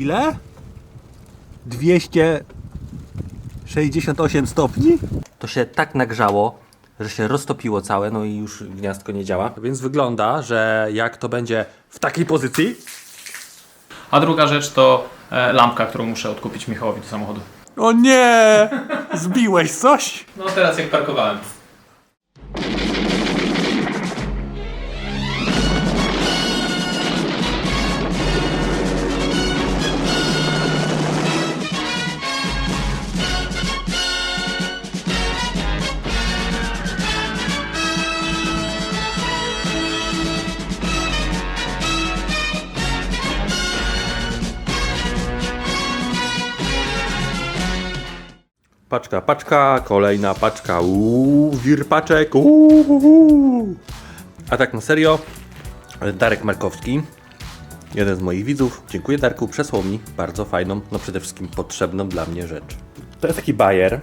ile? 268 stopni? To się tak nagrzało, że się roztopiło całe, no i już gniazdko nie działa. Więc wygląda, że jak to będzie w takiej pozycji, A druga rzecz to e, lampka, którą muszę odkupić Michałowi do samochodu. O nie! Zbiłeś coś? No teraz jak parkowałem. Paczka, paczka, kolejna paczka. Uuu, wir paczek. Uuu. A tak na serio, Darek Markowski, jeden z moich widzów, dziękuję Darku, przesłał mi bardzo fajną, no przede wszystkim potrzebną dla mnie rzecz. To jest taki bajer.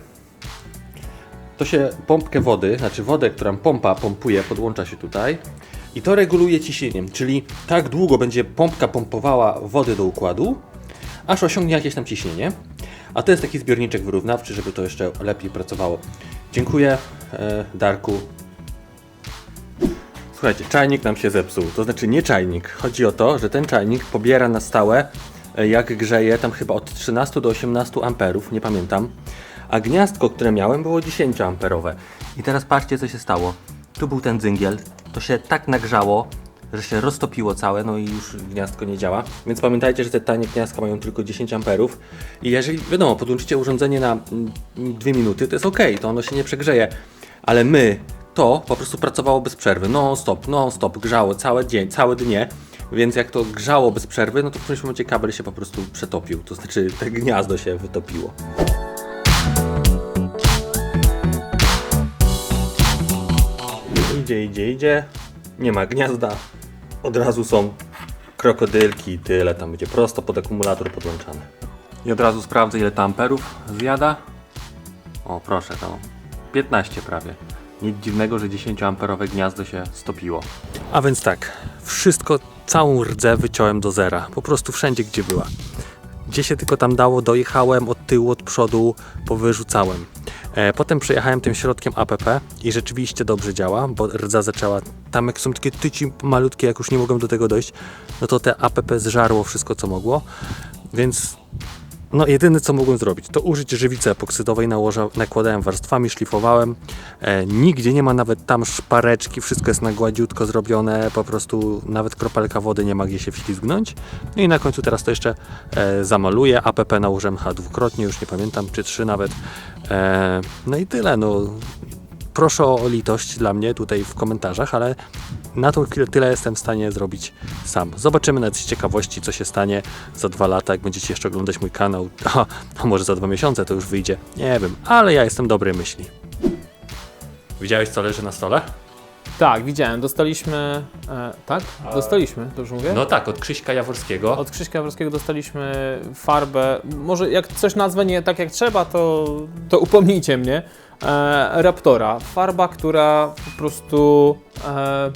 To się pompkę wody, znaczy wodę, którą pompa pompuje, podłącza się tutaj i to reguluje ciśnieniem, czyli tak długo będzie pompka pompowała wody do układu, aż osiągnie jakieś tam ciśnienie. A to jest taki zbiorniczek wyrównawczy, żeby to jeszcze lepiej pracowało. Dziękuję, e, Darku. Słuchajcie, czajnik nam się zepsuł. To znaczy nie czajnik. Chodzi o to, że ten czajnik pobiera na stałe, e, jak grzeje, tam chyba od 13 do 18 amperów, nie pamiętam. A gniazdko, które miałem, było 10 amperowe. I teraz patrzcie, co się stało. Tu był ten dzygiel. To się tak nagrzało, że się roztopiło całe, no i już gniazdko nie działa. Więc pamiętajcie, że te tanie gniazdka mają tylko 10 amperów. I jeżeli, wiadomo, podłączycie urządzenie na 2 minuty, to jest ok, to ono się nie przegrzeje. Ale my, to po prostu pracowało bez przerwy, non stop, non stop, grzało cały dzień, całe dnie. Więc jak to grzało bez przerwy, no to w którymś momencie kabel się po prostu przetopił. To znaczy, te gniazdo się wytopiło. Idzie, idzie, idzie. Nie ma gniazda. Od razu są krokodylki i tyle. Tam będzie prosto pod akumulator podłączane. I od razu sprawdzę ile to amperów zjada. O proszę, to 15 prawie. Nic dziwnego, że 10 amperowe gniazdo się stopiło. A więc tak, wszystko, całą rdzę wyciąłem do zera. Po prostu wszędzie gdzie była. Gdzie się tylko tam dało, dojechałem od tyłu, od przodu, powyrzucałem. E, potem przejechałem tym środkiem APP i rzeczywiście dobrze działa, bo rdza zaczęła, tam jak są takie tyci malutkie, jak już nie mogłem do tego dojść, no to te APP zżarło wszystko co mogło, więc no jedyne co mogłem zrobić, to użyć żywicy epoksydowej, nałoża, nakładałem warstwami, szlifowałem, e, nigdzie nie ma nawet tam szpareczki, wszystko jest na gładziutko zrobione, po prostu nawet kropelka wody nie ma gdzie się wślizgnąć. No i na końcu teraz to jeszcze e, zamaluję, APP nałożyłem chyba dwukrotnie, już nie pamiętam, czy trzy nawet. E, no i tyle, no proszę o litość dla mnie tutaj w komentarzach, ale na tą chwilę tyle jestem w stanie zrobić sam. Zobaczymy nawet z ciekawości, co się stanie za dwa lata, jak będziecie jeszcze oglądać mój kanał. A, może za dwa miesiące to już wyjdzie. Nie wiem, ale ja jestem dobrej myśli. Widziałeś, co leży na stole? Tak, widziałem. Dostaliśmy. E, tak? Dostaliśmy, to już mówię. No tak, od Krzyśka Jaworskiego. Od Krzyśka Jaworskiego dostaliśmy farbę. Może jak coś nazwę nie tak jak trzeba, to, to upomnijcie mnie. E, Raptora. Farba, która po prostu e,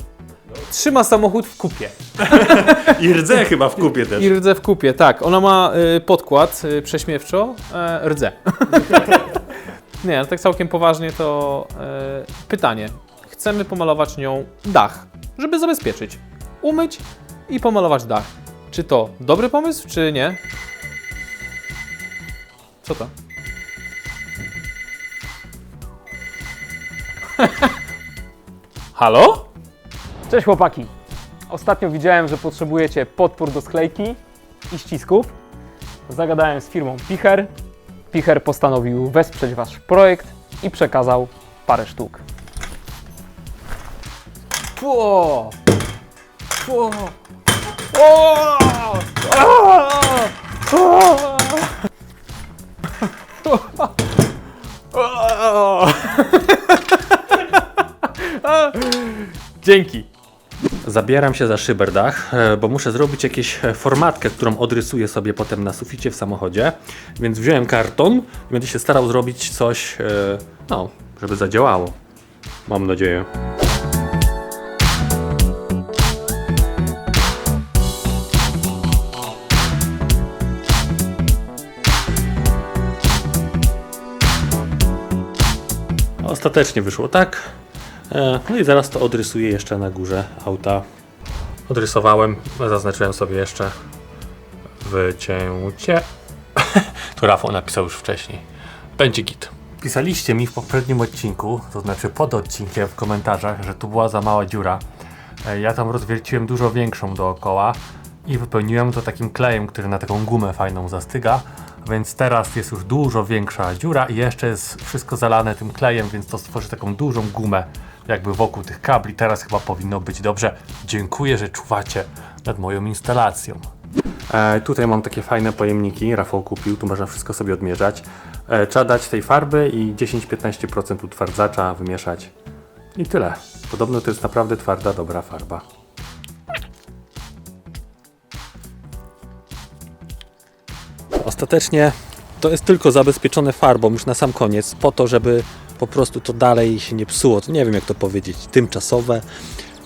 trzyma samochód w kupie. I rdze chyba w kupie też. I rdze w kupie, tak. Ona ma y, podkład y, prześmiewczo, e, rdze. Nie, tak całkiem poważnie to e, pytanie. Chcemy pomalować nią dach, żeby zabezpieczyć. Umyć i pomalować dach. Czy to dobry pomysł, czy nie? Co to? Halo? Cześć chłopaki. Ostatnio widziałem, że potrzebujecie podpór do sklejki i ścisków. Zagadałem z firmą Picher. Picher postanowił wesprzeć wasz projekt i przekazał parę sztuk. Pło! Pło! Dzięki. Zabieram się za szyberdach, e, bo muszę zrobić jakąś e, formatkę, którą odrysuję sobie potem na suficie w samochodzie. Więc wziąłem karton i będę się starał zrobić coś, e, no, żeby zadziałało. Mam nadzieję. Ostatecznie wyszło tak. E, No i zaraz to odrysuję jeszcze na górze auta. Odrysowałem, zaznaczyłem sobie jeszcze wycięcie. tu Rafał napisał już wcześniej. Będzie git. Pisaliście mi w poprzednim odcinku, to znaczy pod odcinkiem w komentarzach, że tu była za mała dziura. E, Ja tam rozwierciłem dużo większą dookoła i wypełniłem to takim klejem, który na taką gumę fajną zastyga. Więc teraz jest już dużo większa dziura i jeszcze jest wszystko zalane tym klejem, więc to stworzy taką dużą gumę jakby wokół tych kabli. Teraz chyba powinno być dobrze. Dziękuję, że czuwacie nad moją instalacją. E, tutaj mam takie fajne pojemniki, Rafał kupił, tu można wszystko sobie odmierzać. E, trzeba dać tej farby i 10-15% utwardzacza wymieszać. I tyle. Podobno to jest naprawdę twarda, dobra farba. Ostatecznie to jest tylko zabezpieczone farbą już na sam koniec, po to, żeby po prostu to dalej się nie psuło. To nie wiem jak to powiedzieć, tymczasowe.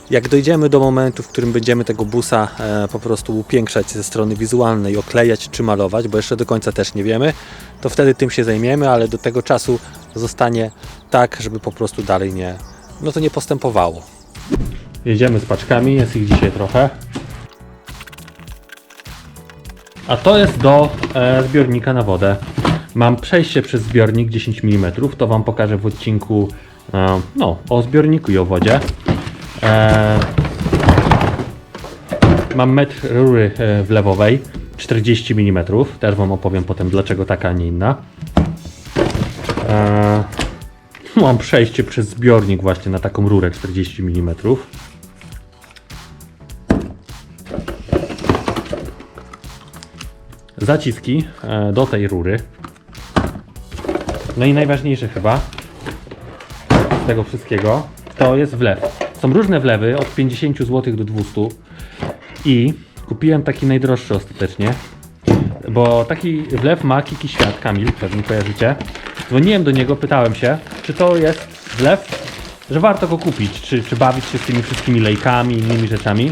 Jak dojdziemy do momentu, w którym będziemy tego busa e, po prostu upiększać ze strony wizualnej, oklejać czy malować, bo jeszcze do końca też nie wiemy, to wtedy tym się zajmiemy, ale do tego czasu zostanie tak, żeby po prostu dalej nie, no to nie postępowało. Jedziemy z paczkami, jest ich dzisiaj trochę. A to jest do e, zbiornika na wodę. Mam przejście przez zbiornik 10 mm, to Wam pokażę w odcinku e, no, o zbiorniku i o wodzie. E, mam metr rury wlewowej 40 mm, też Wam opowiem potem dlaczego taka, a nie inna. E, mam przejście przez zbiornik właśnie na taką rurę 40 mm. Zaciski e, do tej rury. No i najważniejsze chyba z tego wszystkiego to jest wlew. Są różne wlewy od 50 zł do 200 i kupiłem taki najdroższy ostatecznie, bo taki wlew ma Kiki Świat, Kamil, pewnie kojarzycie. Dzwoniłem do niego, pytałem się, czy to jest wlew, że warto go kupić, czy, czy bawić się z tymi wszystkimi lejkami i innymi rzeczami.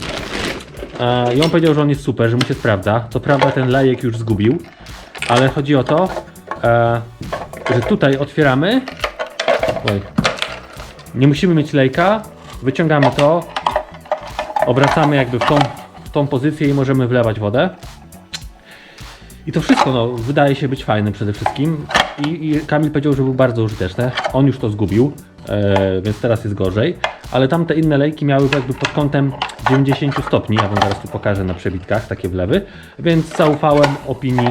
E, I on powiedział, że on jest super, że mu się sprawdza. Co prawda ten lejek już zgubił, ale chodzi o to, e, że tutaj otwieramy. Oj. Nie musimy mieć lejka, wyciągamy to, obracamy jakby w tą, w tą pozycję i możemy wlewać wodę. I to wszystko no, wydaje się być fajne przede wszystkim. I, I Kamil powiedział, że był bardzo użyteczne. On już to zgubił, e, więc teraz jest gorzej. Ale tamte inne lejki miały jakby pod kątem 90 stopni. Ja wam zaraz tu pokażę na przebitkach takie wlewy. Więc zaufałem opinii.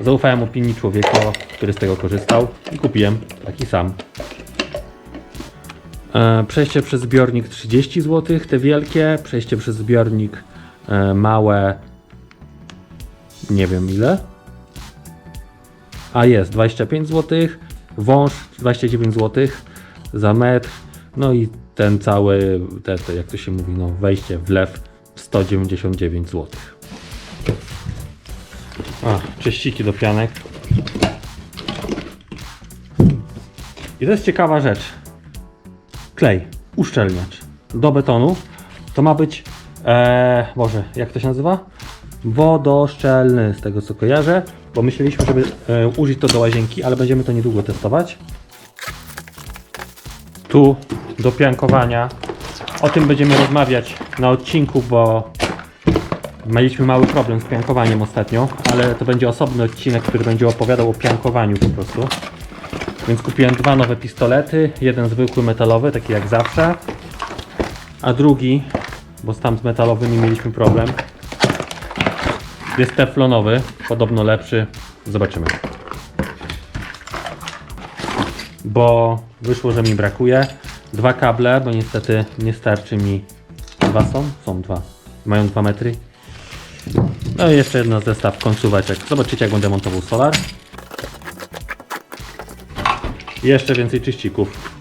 Zaufałem opinii człowieka, który z tego korzystał i kupiłem taki sam. E, Przejście przez zbiornik 30 zł, te wielkie. Przejście przez zbiornik e, małe nie wiem ile. A jest 25 zł, wąż 29 zł za metr. No i ten cały, te, te, jak to się mówi, no wejście w lew 199 zł. A, czyściki do pianek. I to jest ciekawa rzecz. Klej, uszczelniacz do betonu. To ma być, e, Boże, jak to się nazywa? Wodoszczelny, z tego co kojarzę, bo myśleliśmy, żeby e, użyć to do łazienki, ale będziemy to niedługo testować. Tu do piankowania. O tym będziemy rozmawiać na odcinku, bo mieliśmy mały problem z piankowaniem ostatnio, ale to będzie osobny odcinek, który będzie opowiadał o piankowaniu po prostu. Więc kupiłem dwa nowe pistolety, jeden zwykły metalowy, taki jak zawsze, a drugi, bo z tam z metalowymi mieliśmy problem, jest teflonowy, podobno lepszy. Zobaczymy. Bo wyszło, że mi brakuje. Dwa kable, bo niestety nie starczy mi. Dwa są? Są dwa. Mają dwa metry. No i jeszcze jedna zestaw końcóweczek. Zobaczycie jak będę montował solar. Jeszcze więcej czyścików.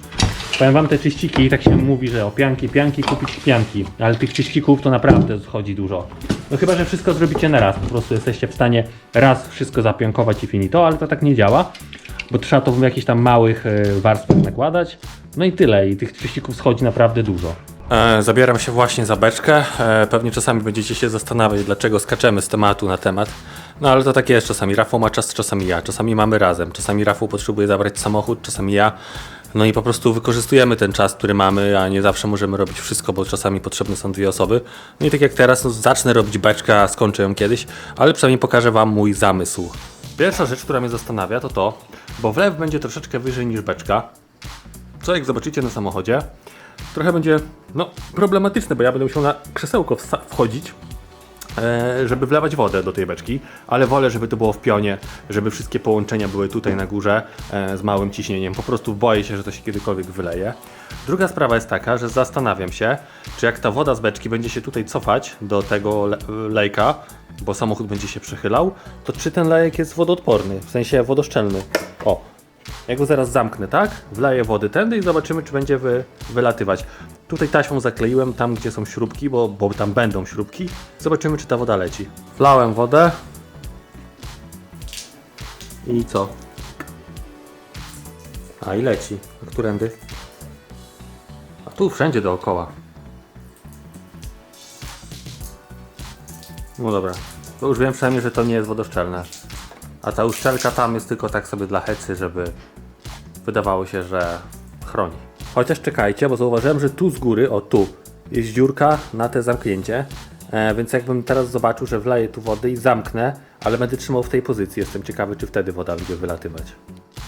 Powiem wam te czyściki, tak się mówi, że o pianki, pianki, kupić pianki. Ale tych czyścików to naprawdę schodzi dużo. No chyba, że wszystko zrobicie na raz. Po prostu jesteście w stanie raz wszystko zapiankować i finito, ale to tak nie działa. Bo trzeba to w jakichś tam małych e, warstwach nakładać. No i tyle. I tych czyścików schodzi naprawdę dużo. E, zabieram się właśnie za beczkę. E, pewnie czasami będziecie się zastanawiać, dlaczego skaczemy z tematu na temat. No ale to takie jest czasami. Rafał ma czas, czasami ja. Czasami mamy razem. Czasami Rafał potrzebuje zabrać samochód, czasami ja. No i po prostu wykorzystujemy ten czas, który mamy, a nie zawsze możemy robić wszystko, bo czasami potrzebne są dwie osoby. No i tak jak teraz, no zacznę robić beczkę, a skończę ją kiedyś, ale przynajmniej pokażę Wam mój zamysł. Pierwsza rzecz, która mnie zastanawia, to to, bo wlew będzie troszeczkę wyżej niż beczka, co jak zobaczycie na samochodzie, trochę będzie no, problematyczne, bo ja będę musiał na krzesełko wchodzić, żeby wlewać wodę do tej beczki, ale wolę, żeby to było w pionie, żeby wszystkie połączenia były tutaj na górze e, z małym ciśnieniem. Po prostu boję się, że to się kiedykolwiek wyleje. Druga sprawa jest taka, że zastanawiam się, czy jak ta woda z beczki będzie się tutaj cofać do tego le lejka, bo samochód będzie się przechylał, to czy ten lejek jest wodoodporny, w sensie wodoszczelny. O, ja go zaraz zamknę, tak? Wleję wody tędy i zobaczymy, czy będzie wy, wylatywać. Tutaj taśmą zakleiłem tam, gdzie są śrubki, bo, bo tam będą śrubki. Zobaczymy, czy ta woda leci. Wlałem wodę. I co? A i leci. A którędy? A tu wszędzie dookoła. No dobra. To już wiem przynajmniej, że to nie jest wodoszczelne. A ta uszczelka tam jest tylko tak sobie dla hecy, żeby wydawało się, że chroni. Chociaż czekajcie, bo zauważyłem, że tu z góry, o tu, jest dziurka na te zamknięcie. E, więc jakbym teraz zobaczył, że wleję tu wody i zamknę, ale będę trzymał w tej pozycji, jestem ciekawy, czy wtedy woda będzie wylatywać.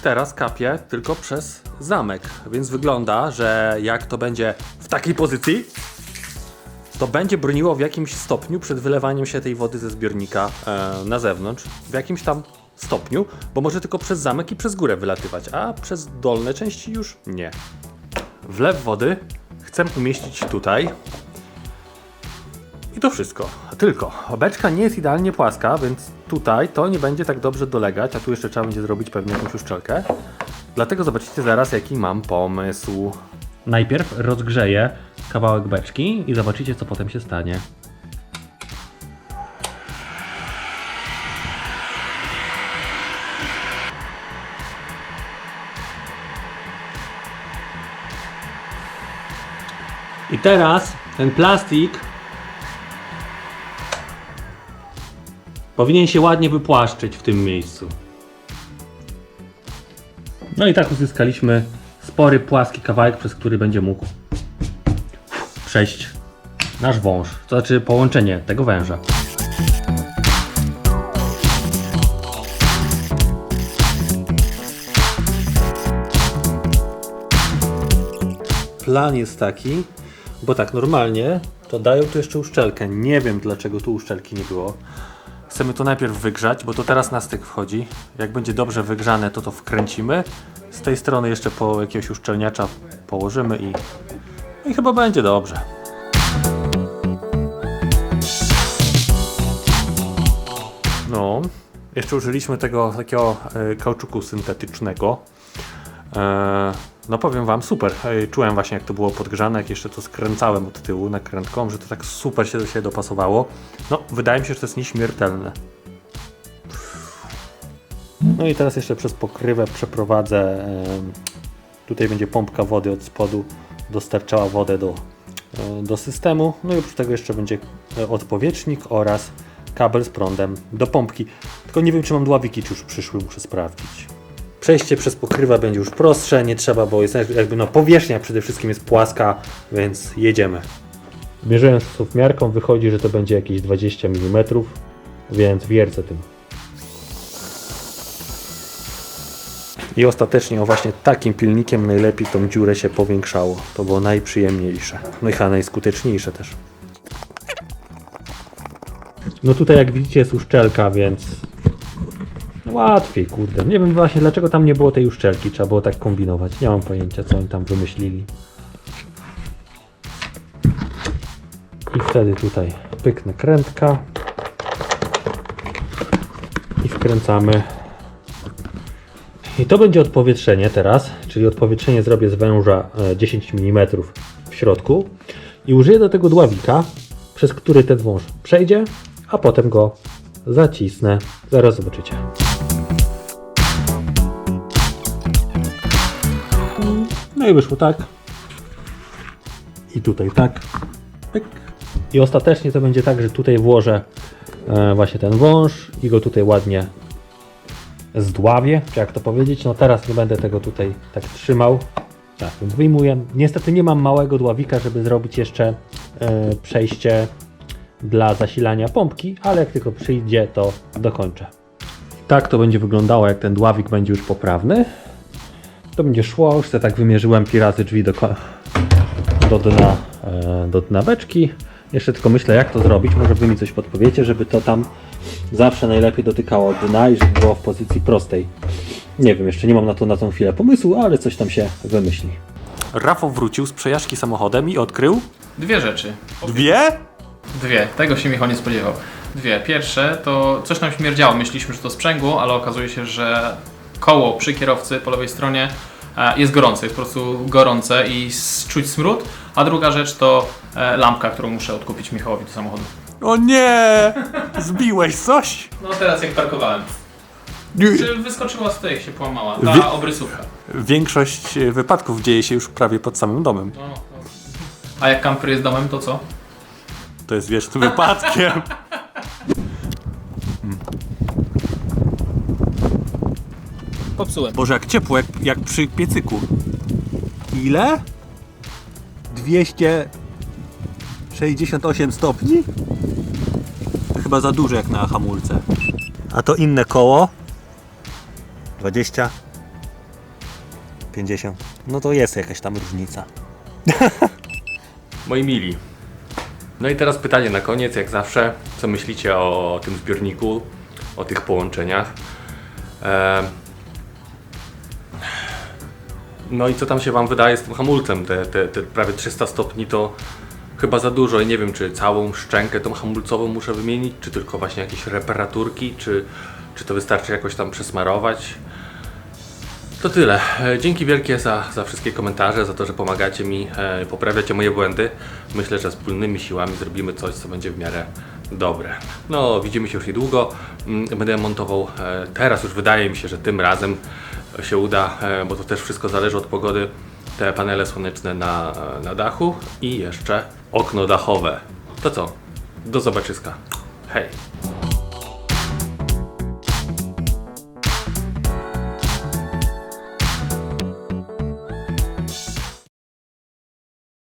Teraz kapię tylko przez zamek, więc wygląda, że jak to będzie w takiej pozycji, to będzie broniło w jakimś stopniu przed wylewaniem się tej wody ze zbiornika e, na zewnątrz. W jakimś tam stopniu, bo może tylko przez zamek i przez górę wylatywać, a przez dolne części już nie. Wlew wody chcę umieścić tutaj. I to wszystko. Tylko. Beczka nie jest idealnie płaska, więc tutaj to nie będzie tak dobrze dolegać, a tu jeszcze trzeba będzie zrobić pewnie jakąś uszczelkę. Dlatego zobaczycie zaraz, jaki mam pomysł. Najpierw rozgrzeję kawałek beczki i zobaczycie, co potem się stanie. Teraz ten plastik powinien się ładnie wypłaszczyć w tym miejscu. No i tak uzyskaliśmy spory, płaski kawałek, przez który będzie mógł przejść nasz wąż, to znaczy połączenie tego węża. Plan jest taki, bo tak normalnie to dają tu jeszcze uszczelkę. Nie wiem dlaczego tu uszczelki nie było. Chcemy to najpierw wygrzać, bo to teraz na styk wchodzi. Jak będzie dobrze wygrzane, to to wkręcimy. Z tej strony jeszcze po jakiegoś uszczelniacza położymy i, i chyba będzie dobrze. No, jeszcze użyliśmy tego takiego e, kauczuku syntetycznego. E, no powiem wam, super. Czułem właśnie jak to było podgrzane, jak jeszcze to skręcałem od tyłu nakrętką, że to tak super się do siebie dopasowało. No, wydaje mi się, że to jest nieśmiertelne. No i teraz jeszcze przez pokrywę przeprowadzę. Tutaj będzie pompka wody od spodu dostarczała wodę do, e, do systemu. No i oprócz tego jeszcze będzie e, odpowietrznik oraz kabel z prądem do pompki. Tylko nie wiem, czy mam dławiki czy już przyszły, muszę sprawdzić. Przejście przez pokrywę będzie już prostsze, nie trzeba, bo jest jakby no powierzchnia przede wszystkim jest płaska, więc jedziemy. Mierząc miarką wychodzi, że to będzie jakieś 20 mm, więc wiercę tym. I ostatecznie o właśnie takim pilnikiem najlepiej tą dziurę się powiększało. To było najprzyjemniejsze. No i chyba najskuteczniejsze też. No tutaj jak widzicie jest uszczelka, więc łatwiej, kurde. Nie wiem właśnie dlaczego tam nie było tej uszczelki, trzeba było tak kombinować. Nie mam pojęcia co oni tam wymyślili. I wtedy tutaj pyknę krętka i wkręcamy i to będzie odpowietrzenie teraz, czyli odpowietrzenie zrobię z węża e, 10 mm w środku i użyję do tego dławika, przez który ten wąż przejdzie, a potem go zacisnę. Zaraz zobaczycie. No i wyszło tak. I tutaj tak. Pyk. I ostatecznie to będzie tak, że tutaj włożę e, właśnie ten wąż i go tutaj ładnie zdławię, czy jak to powiedzieć. No teraz nie będę tego tutaj tak trzymał. Tak, więc wyjmuję. Niestety nie mam małego dławika, żeby zrobić jeszcze e, przejście dla zasilania pompki, ale jak tylko przyjdzie, to dokończę. Tak to będzie wyglądało, jak ten dławik będzie już poprawny. To będzie szło, już tak wymierzyłem pi razy drzwi do, do dna, e, do dna beczki. Jeszcze tylko myślę, jak to zrobić. Może wy mi coś podpowiecie, żeby to tam zawsze najlepiej dotykało dna i żeby było w pozycji prostej. Nie wiem, jeszcze nie mam na to na tą chwilę pomysłu, ale coś tam się wymyśli. Rafał wrócił z przejażdżki samochodem i odkrył Dwie rzeczy. dwie? Dwie. Tego się Michał nie spodziewał. Dwie. Pierwsze to coś nam śmierdziało. Myśleliśmy, że to sprzęgło, ale okazuje się, że koło przy kierowcy po lewej stronie e, jest gorące. Jest po prostu gorące i czuć smród. A druga rzecz to e, lampka, którą muszę odkupić Michałowi do samochodu. O nie! Zbiłeś coś? No teraz jak parkowałem. Czy wyskoczyła z tej, się połamała. Ta Wi- obrysówka. Większość e, wypadków dzieje się już prawie pod samym domem. No, no. A jak kamper jest domem, to co? To jest wiecznym wypadkiem. Popsułem. Boże, jak ciepło, jak, jak przy piecyku. Ile? 268 stopni? To chyba za dużo jak na hamulce. A to inne koło? 20? 50. No to jest jakaś tam różnica. Moi mili. No i teraz pytanie na koniec, jak zawsze, co myślicie o tym zbiorniku, o tych połączeniach? Em, no i co tam się Wam wydaje z tym hamulcem? Te, te, te prawie 300 stopni to chyba za dużo i nie wiem, czy całą szczękę tą hamulcową muszę wymienić, czy tylko właśnie jakieś reparaturki, czy, czy to wystarczy jakoś tam przesmarować. To tyle. E, Dzięki wielkie za, za wszystkie komentarze, za to, że pomagacie mi, e, poprawiacie moje błędy. Myślę, że wspólnymi siłami zrobimy coś, co będzie w miarę dobre. No, widzimy się już niedługo. Mm, Będę montował, e, teraz już wydaje mi się, że tym razem się uda, e, bo to też wszystko zależy od pogody. Te panele słoneczne na, na dachu i jeszcze okno dachowe. To co? Do zobaczyska. Hej!